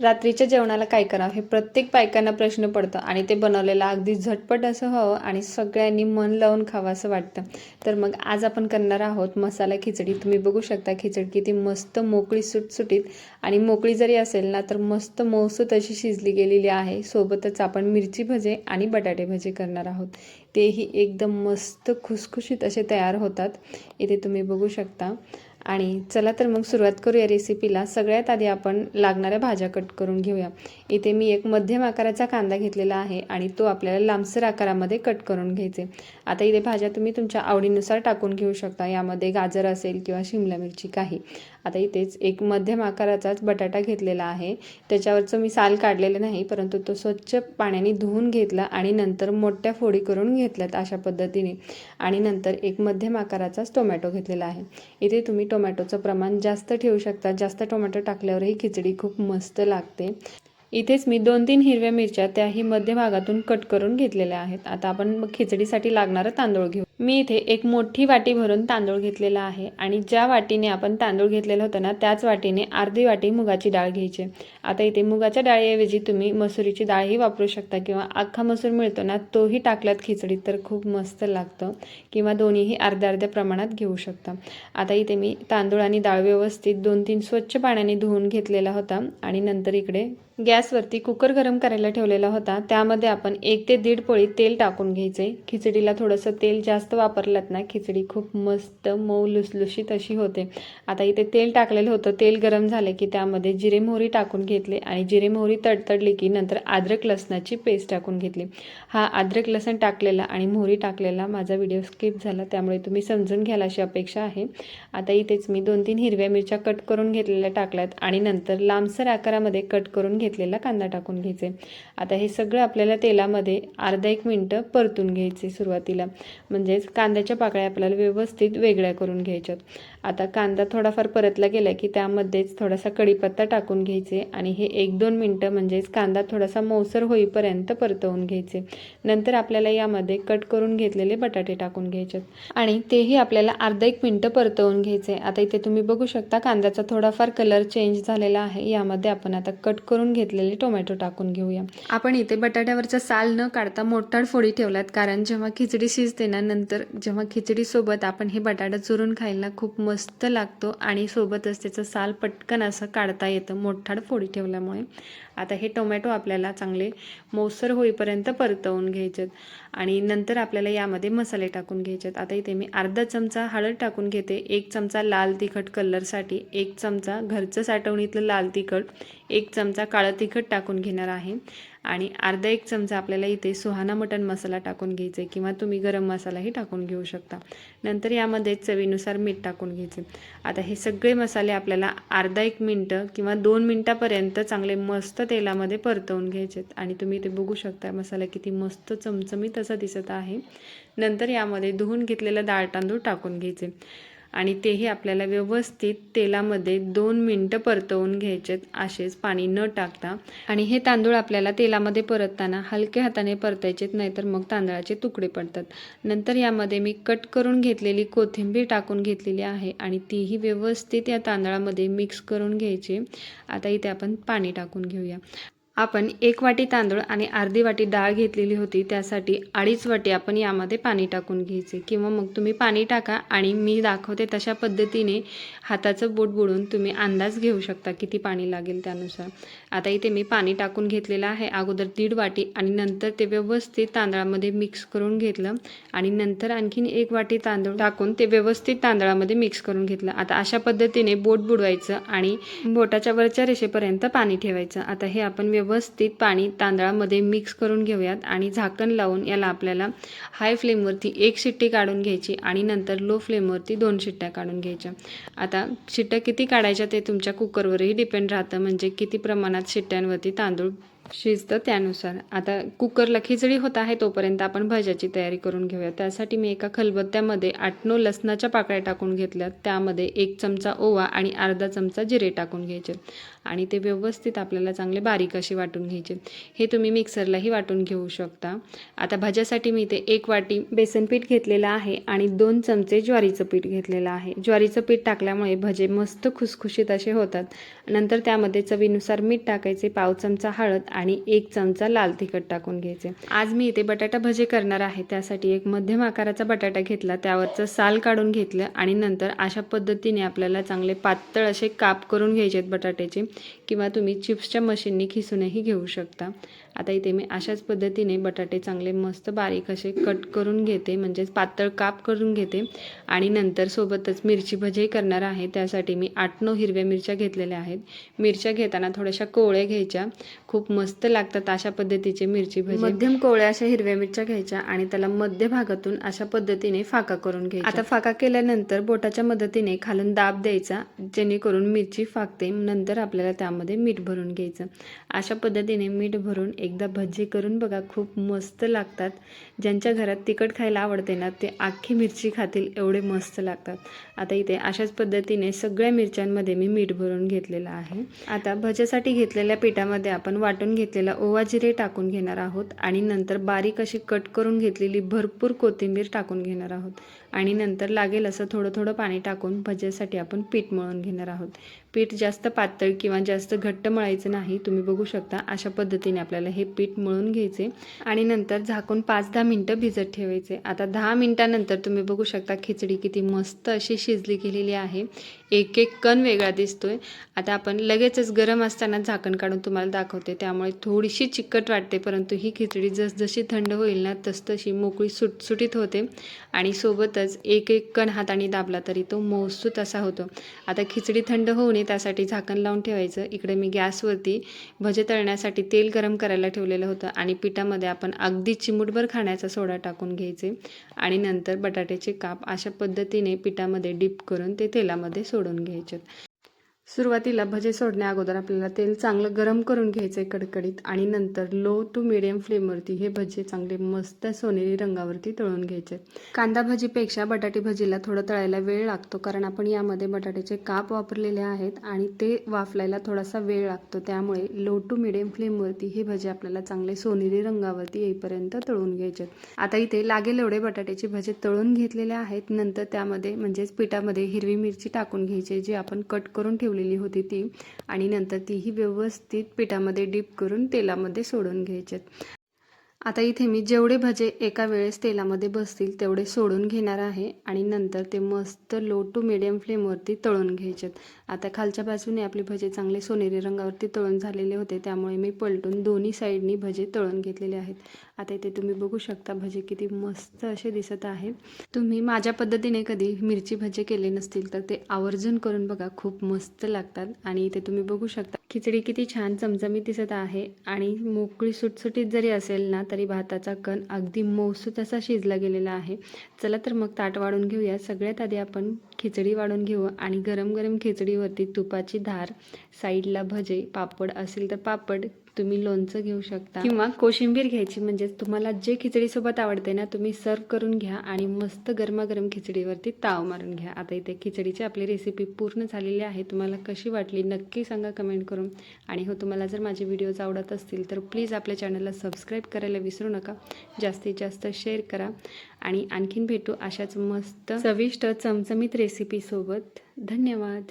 रात्रीच्या जेवणाला काय करावं? हे प्रत्येक बायकांना प्रश्न पडतं आणि ते बनवलेलं अगदी झटपट असं हवं आणि सगळ्यांनी मन लावून खावं असं वाटतं. तर मग आज आपण करणार आहोत मसाला खिचडी. तुम्ही बघू शकता खिचडी किती मस्त मोकळी सुटसुटीत आणि मोकळी जरी असेल ना तर मस्त मौसूत अशी शिजली गेलेली आहे. सोबतच आपण मिरची भजे आणि बटाटे भजे करणार आहोत. तेही एकदम मस्त खुसखुशीत असे तयार होतात. इथे तुम्ही बघू शकता. आणि चला तर मग सुरुवात करूया रेसिपीला सगळ्यात आधी आपण लागणाऱ्या भाज्या कट करून घेऊया. इथे मी एक मध्यम आकाराचा कांदा घेतलेला आहे आणि तो आपल्याला लांबसर आकारामध्ये कट करून घ्यायचे. आता इथे भाज्या तुम्ही तुमच्या आवडीनुसार टाकून घेऊ शकता. यामध्ये गाजर असेल किंवा शिमला मिरची काही. आता इथेच एक मध्यम आकाराचाच बटाटा घेतलेला आहे. त्याच्यावरचं मी साल काढलेलं नाही परंतु तो स्वच्छ पाण्याने धुवून घेतला आणि नंतर मोठ्या फोडी करून घेतल्यात अशा पद्धतीने. आणि नंतर एक मध्यम आकाराचाच टोमॅटो घेतलेला आहे. इथे तुम्ही टोमॅटोचं प्रमाण जास्त ठेवू शकता. जास्त टोमॅटो टाकल्यावरही खिचडी खूप मस्त लागते. इथेच मी दोन तीन हिरव्या मिरच्या त्याही मध्य भागातून कट करून घेतलेल्या आहेत. आता आपण मग खिचडीसाठी लागणारं तांदूळ घेऊ. मी इथे एक मोठी वाटी भरून तांदूळ घेतलेला आहे आणि ज्या वाटीने आपण तांदूळ घेतलेलं होतं ना त्याच वाटीने अर्धी वाटी मुगाची डाळ घ्यायची. आता इथे मुगाच्या डाळीऐवजी तुम्ही मसुरीची डाळही वापरू शकता किंवा अख्खा मसूर मिळतो ना तोही टाकल्यात खिचडीत तर खूप मस्त लागतं किंवा दोन्हीही अर्ध्या अर्ध्या प्रमाणात घेऊ शकता. आता इथे मी तांदूळ आणि डाळ व्यवस्थित दोन तीन स्वच्छ पाण्याने धुवून घेतलेला होता आणि नंतर इकडे गॅसवरती कुकर गरम करायला ठेवलेला होता. त्यामध्ये आपण एक ते दीड पोळी तेल टाकून घ्यायचे. खिचडीला थोडंसं तेल जास्त वापरलात ना खिचडी खूप मस्त मऊ लुसलुशीत अशी होते. आता इथे तेल टाकलेलं होतं. तेल गरम झाले की त्यामध्ये जिरे मोहरी टाकून घेतले आणि जिरे मोहरी तडतडली की नंतर अद्रक लसणाची पेस्ट टाकून घेतली. हा अद्रक लसण टाकलेला आणि मोहरी टाकलेला माझा व्हिडिओ स्किप झाला त्यामुळे तुम्ही समजून घ्याल अशी अपेक्षा आहे. आता इथेच मी दोन तीन हिरव्या मिरच्या कट करून घेतलेल्या टाकल्यात आणि नंतर लांबसर आकारामध्ये कट करून घेतलेला कांदा टाकून घ्यायचे. आता हे सगळं आपल्याला तेलामध्ये अर्धा एक मिनटं परतून घ्यायचे सुरुवातीला. म्हणजेच कांद्याच्या पाकळ्या आपल्याला व्यवस्थित वेगळ्या करून घ्यायच्यात. आता कांदा थोडाफार परतला गेला की त्यामध्येच थोडासा कढीपत्ता टाकून घ्यायचे आणि हे एक दोन मिनटं म्हणजेच कांदा थोडासा मौसर होईपर्यंत परतवून घ्यायचे. नंतर आपल्याला यामध्ये कट करून घेतलेले बटाटे टाकून घ्यायचे आणि तेही आपल्याला अर्धा एक मिनटं परतवून घ्यायचे. आता इथे तुम्ही बघू शकता कांद्याचा थोडाफार कलर चेंज झालेला आहे. यामध्ये आपण आता कट करून घेतलेले टोमॅटो टाकून घेऊया. आपण इथे बटाट्यावरचा साल न काढता मोठाड फोडी ठेवल्यात कारण जेव्हा खिचडी शिजते ना नंतर जेव्हा खिचडीसोबत आपण हे बटाटा चुरून खायला खूप मस्त लागतो आणि सोबतच त्याचं साल पटकन असं काढता येतं मोठाड फोडी ठेवल्यामुळे. आता हे टोमॅटो आपल्याला चांगले मौसर होईपर्यंत परतवून घ्यायचेत आणि नंतर आपल्याला यामध्ये मसाले टाकून घ्यायचेत. आता इथे मी अर्धा चमचा हळद टाकून घेते एक चमचा लाल तिखट कलरसाठी एक चमचा घरचं साठवणीतलं लाल तिखट एक चमचा काळ तिखट टाकून घेणार आहे. आणि अर्धा एक चमचा आपल्याला इथे सुहाना मटण मसाला टाकून घ्यायचे किंवा तुम्ही गरम मसालाही टाकून घेऊ शकता. नंतर यामध्ये चवीनुसार मीठ टाकून घ्यायचे आता हे सगळे मसाले आपल्याला अर्धा एक मिनटं किंवा दोन मिनटापर्यंत चांगले मस्त तेलामध्ये परतवून घ्यायचे आणि तुम्ही इथे बघू शकता मसाला किती मस्त चमचमीत असा दिसत आहे. नंतर यामध्ये धुवून घेतलेलं डाळ तांदूळ टाकून घ्यायचे. आणि तेही आपल्याला व्यवस्थित तेलामध्ये दोन मिनटं परतवून घ्यायचेत असेच पाणी न टाकता. आणि हे तांदूळ आपल्याला तेलामध्ये परतताना हलक्या हाताने परतायचेत नाहीतर मग तांदळाचे तुकडे पडतात. नंतर यामध्ये मी कट करून घेतलेली कोथिंबीर टाकून घेतलेली आहे आणि तीही व्यवस्थित या तांदळामध्ये मिक्स करून घ्यायची. आता इथे आपण पाणी टाकून घेऊया. आपण एक वाटी तांदूळ आणि अर्धी वाटी डाळ घेतलेली होती त्यासाठी अडीच वाटी आपण यामध्ये पाणी टाकून घ्यायचे. किंवा मग तुम्ही पाणी टाका आणि मी दाखवते तशा पद्धतीने हाताचं बोट बुडून तुम्ही अंदाज घेऊ शकता किती पाणी लागेल त्यानुसार. आता इथे मी पाणी टाकून घेतलेलं आहे. अगोदर दीड वाटी आणि नंतर ते व्यवस्थित तांदळामध्ये मिक्स करून घेतलं आणि नंतर आणखीन एक वाटी तांदूळ टाकून ते व्यवस्थित तांदळामध्ये मिक्स करून घेतलं. आता अशा पद्धतीने बोट बुडवायचं आणि बोटाच्या वरच्या रेषेपर्यंत पाणी ठेवायचं. आता हे आपण व्यवस्थित व्यवस्थित पाणी तांदळामध्ये मिक्स करून घेऊयात आणि झाकण लावून याला आपल्याला हाय फ्लेमवरती एक शिट्टी काढून घ्यायची आणि नंतर लो फ्लेमवरती दोन शिट्ट्या काढून घ्यायच्या. आता शिट्ट्या किती काढायच्या ते तुमच्या कुकरवरही डिपेंड राहतं. म्हणजे किती प्रमाणात शिट्ट्यांवरती तांदूळ शिजतं त्यानुसार. आता कुकरला खिचडी होत आहे तोपर्यंत आपण भज्याची तयारी करून घेऊया. त्यासाठी मी एका खलबत्त्यामध्ये आठ नऊ लसणाच्या पाकळ्या टाकून घेतल्या त्यामध्ये एक चमचा ओवा आणि अर्धा चमचा जिरे टाकून घ्यायचे आणि ते व्यवस्थित आपल्याला चांगले बारीक असे वाटून घ्यायचे. हे तुम्ही मिक्सरलाही वाटून घेऊ शकता. आता भज्यासाठी मी इथे एक वाटी बेसन पीठ घेतलेलं आहे आणि दोन चमचे ज्वारीचं पीठ घेतलेलं आहे. ज्वारीचं पीठ टाकल्यामुळे भजे मस्त खुसखुशीत असे होतात. नंतर त्यामध्ये चवीनुसार मीठ टाकायचे पाव चमचा हळद आणि एक चमचा लाल तिखट टाकून घ्यायचे. आज मी इथे बटाटा भजे करणार आहे. त्यासाठी एक मध्यम आकाराचा बटाटा घेतला. त्यावरचं साल काढून घेतलं आणि नंतर अशा पद्धतीने आपल्याला चांगले पातळ असे काप करून घ्यायचे आहेत बटाट्याचे किंवा तुम्ही चिप्सच्या मशीनने खिसूनही घेऊ शकता. आता इथे मी अशाच पद्धतीने बटाटे चांगले मस्त बारीक असे कट करून घेते म्हणजेच पातळ काप करून घेते. आणि नंतर सोबतच मिरची भजी करणार आहे त्यासाठी मी आठ नऊ हिरव्या मिरच्या घेतलेल्या आहेत. मिरच्या घेताना थोड्याशा कोवळ्या घ्यायच्या. खूप मस्त लागतात अशा पद्धतीचे मिरची भजी. मध्यम कोवळ्या अशा हिरव्या मिरच्या घ्यायच्या आणि त्याला मध्य भागातून अशा पद्धतीने फाका करून घ्यायचा आता फाका केल्यानंतर बोटाच्या मदतीने खालून दाब द्यायचा जेणेकरून मिरची फाकते. नंतर आपल्याला त्यामध्ये मीठ भरून घ्यायचं. अशा पद्धतीने मीठ भरून एकदा भजी करून बघा खूप मस्त लागतात. ज्यांच्या घरात तिखट खायला आवडते ना ते अख्खी मिरची खातील एवढे मस्त लागतात. आता इथे अशाच पद्धतीने सगळ्या मिरच्यांमध्ये मी मीठ भरून घेतलेलं आहे. आता भज्यासाठी घेतलेल्या पिठामध्ये आपण वाटून घेतलेला ओवा जिरे टाकून घेणार आहोत आणि नंतर बारीक अशी कट करून घेतलेली भरपूर कोथिंबीर टाकून घेणार आहोत. आणि नंतर लागेल असं थोडं थोडं पाणी टाकून भज्यासाठी आपण पीठ मळून घेणार आहोत. पीठ जास्त पातळ किंवा जास्त घट्ट मळायचं नाही तुम्ही बघू शकता अशा पद्धतीने आपल्याला हे पीठ मळून घ्यायचे. आणि नंतर झाकून पाच दहा मिनटं भिजत ठेवायचे. आता दहा मिनटानंतर तुम्ही बघू शकता खिचडी किती मस्त अशी शिजली गेलेली आहे. एक एक कण वेगळा दिसतोय. आता आपण लगेचच गरम असताना झाकण काढून तुम्हाला दाखवते. त्यामुळे थोडीशी चिकट वाटते परंतु ही खिचडी जसजशी थंड होईल ना तसतशी मोकळी सुटसुटीत होते. आणि अर्थातच एक एक कण हाताने दाबला तरी तो मौसूत असा होतो. आता खिचडी थंड होऊ नये त्यासाठी झाकण लावून ठेवायचं. इकडे मी गॅसवरती भजे तळण्यासाठी तेल गरम करायला ठेवलेलं होतं आणि पिठामध्ये आपण अगदी चिमूटभर खाण्याचा सोडा टाकून घ्यायचे आणि नंतर बटाट्याचे काप अशा पद्धतीने पिठामध्ये डिप करून ते तेलामध्ये सोडून घ्यायचे. सुरुवातीला भजे सोडण्या अगोदर आपल्याला तेल चांगलं गरम करून घ्यायचं आहे कडकडीत आणि नंतर लो टू मिडियम फ्लेमवरती हे भजे चांगले मस्त सोनेरी रंगावरती तळून घ्यायचे. कांदा भजीपेक्षा बटाटे भजीला थोडं तळायला वेळ लागतो कारण आपण यामध्ये बटाट्याचे काप वापरलेले आहेत आणि ते वाफलायला थोडासा वेळ लागतो. त्यामुळे लो टू मिडियम फ्लेमवरती हे भजे आपल्याला चांगले सोनेरी रंगावरती येईपर्यंत तळून घ्यायचे. आता इथे लागेल एवढे बटाट्याचे भजे तळून घेतलेले आहेत. नंतर त्यामध्ये म्हणजेच पिठामध्ये हिरवी मिरची टाकून घ्यायची जी आपण कट करून ठेवली ठेवलेली होती ती. आणि नंतर तीही व्यवस्थित पिठामध्ये डीप करून तेलामध्ये सोडून घ्यायच्यात आता इथे मी जेवढे भजे एका वेळेस तेलामध्ये बसतील तेवढे सोडून घेणार आहे आणि नंतर ते मस्त लो टू मिडियम फ्लेमवरती तळून घ्यायचेत. आता खालच्या बाजूने आपले भजे चांगले सोनेरी रंगावरती तळून झालेले होते त्यामुळे मी पलटून दोन्ही साईडनी भजे तळून घेतलेले आहेत. आता इथे तुम्ही बघू शकता भजे किती मस्त असे दिसत आहेत. तुम्ही माझ्या पद्धतीने कधी मिरची भजे केले नसतील तर ते आवर्जून करून बघा खूप मस्त लागतात. आणि इथे तुम्ही बघू शकता खिचडी किती छान चमचमीत दिसत आहे. आणि मोकळी सुटसुटीत जरी असेल ना तरी भाताचा कण अगदी मौसूत असा शिजला गेलेला आहे. चला तर मग ताट वाढून घेऊया. सगळ्यात आधी आपण खिचडी वाढून घेऊ आणि गरम गरम खिचडीवरती तुपाची धार साईडला भजे पापड असेल तर पापड तुम्ही लोणचं घेऊ शकता. किंवा कोशिंबीर घ्यायची म्हणजे तुम्हाला जे खिचडीसोबत आवडते ना तुम्ही सर्व करून घ्या आणि मस्त गरमागरम खिचडीवरती ताव मारून घ्या. आता इथे खिचडीची आपली रेसिपी पूर्ण झालेली आहे. तुम्हाला कशी वाटली नक्की सांगा कमेंट करून. आणि हो तुम्हाला जर माझे व्हिडिओज आवडत असतील तर प्लीज आपल्या चॅनलला सबस्क्राईब करायला विसरू नका. जास्तीत जास्त शेअर करा. आणि आणखीन भेटू अशाच मस्त चविष्ट चमचमीत रेसिपीसोबत धन्यवाद.